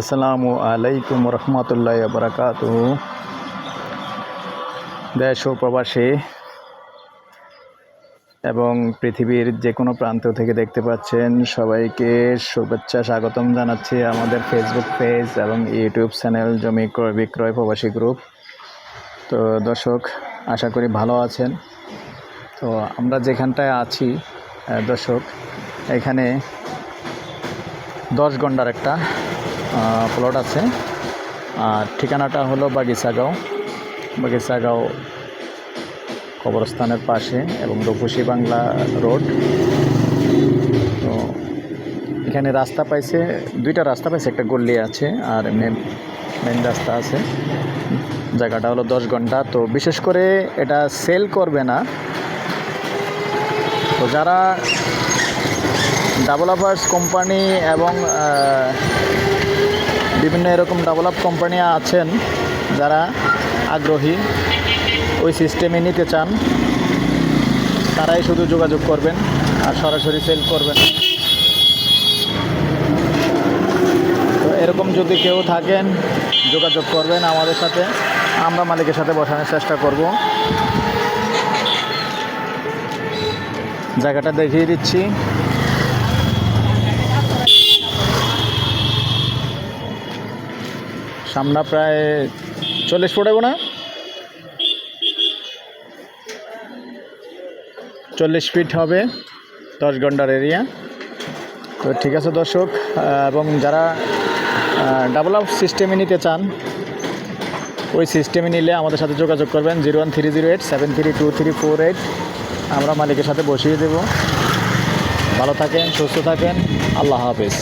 আসসালামু আলাইকুম রহমতুল্লাহ বরকাত দেশ ও প্রবাসী এবং পৃথিবীর যে কোনো প্রান্ত থেকে দেখতে পাচ্ছেন সবাইকে শুভেচ্ছা, স্বাগতম জানাচ্ছি আমাদের ফেসবুক পেজ এবং ইউটিউব চ্যানেল জমি ক্রয় বিক্রয় প্রবাসী গ্রুপ তো দর্শক, আশা করি ভালো আছেন। তো আমরা যেখানটায় আছি দর্শক, এখানে দশ গন্ডার একটা প্লট আছে। আর ঠিকানাটা হলো বাগিচাগাঁও। বাগিচাগাঁও কবরস্থানের পাশে এবং রূপসী বাংলা রোড। তো এখানে রাস্তা পাইছে, দুইটা রাস্তা পাইছে, একটা গল্লি আছে আর মেন মেন রাস্তা আছে। জায়গাটা হলো দশ ঘণ্টা। তো বিশেষ করে এটা সেল করবে না। তো যারা ডেভেলপার্স কোম্পানি এবং বিভিন্ন এরকম ডেভেলপ কোম্পানি আছেন যারা আগ্রহী, ওই সিস্টেমে নিতে চান, তারাই শুধু যোগাযোগ করবেন আর সরাসরি সেল করবেন। তো এরকম যদি কেউ থাকেন, যোগাযোগ করবেন আমাদের সাথে, আমরা মালিকের সাথে বসানোর চেষ্টা করব জায়গাটা দেখিয়ে দিচ্ছি সামনা প্রায় চল্লিশ ফুট না চল্লিশ ফিট হবে দশ ঘণ্টার এরিয়া তো ঠিক আছে দর্শক এবং যারা ডাবল আপ সিস্টেমে নিতে চান, ওই সিস্টেমে নিলে আমাদের সাথে যোগাযোগ করবেন zero one three zero eight seven three two three four eight. আমরা মালিকের সাথে বসিয়ে দেব। ভালো থাকেন, সুস্থ থাকেন, আল্লাহ হাফেজ।